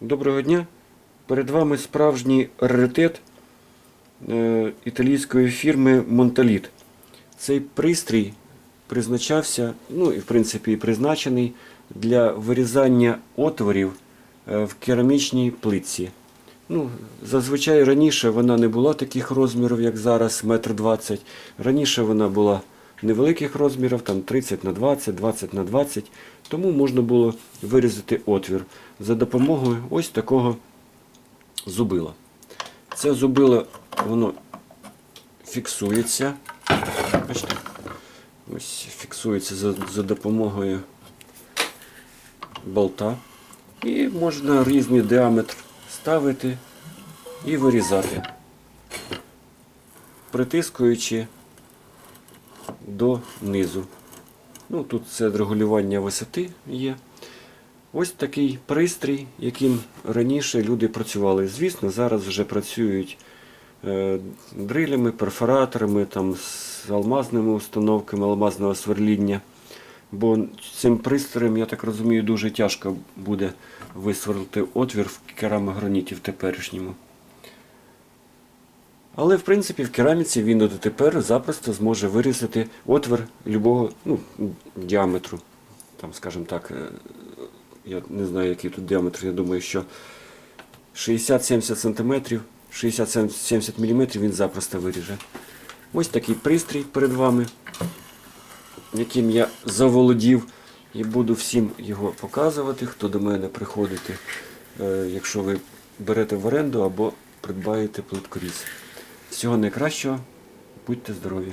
Доброго дня. Перед вами справжній раритет е, італійської фірми Монталіт. Цей пристрій призначався, ну і в принципі призначений для вирізання отворів е, в керамічній плитці. Ну, зазвичай раніше вона не була таких розмірів, як зараз, метр двадцять. Раніше вона була невеликих розмірів, там 30 на 20, 20 на 20. Тому можна було вирізати отвір за допомогою ось такого зубила. Це зубило, воно фіксується. Бачите? Ось фіксується за, за допомогою болта. І можна різний діаметр ставити і вирізати, притискуючи до низу. Ну, тут це регулювання висоти є. Ось такий пристрій, яким раніше люди працювали. Звісно, зараз вже працюють е, дрилями, перфораторами, там, з алмазними установками алмазного сверління. Бо цим пристроєм, я так розумію, дуже тяжко буде висверлити отвір в керамограніті в теперішньому. Але в принципі в кераміці він дотепер запросто зможе вирізати отвір любого ну, діаметру. Там, скажімо так, е, я не знаю, який тут діаметр, я думаю, що 60-70 см, 60-70 мм він запросто виріже. Ось такий пристрій перед вами, яким я заволодів і буду всім його показувати, хто до мене приходите, е, якщо ви берете в оренду або придбаєте плиткоріз. Всього найкращого, будьте здорові!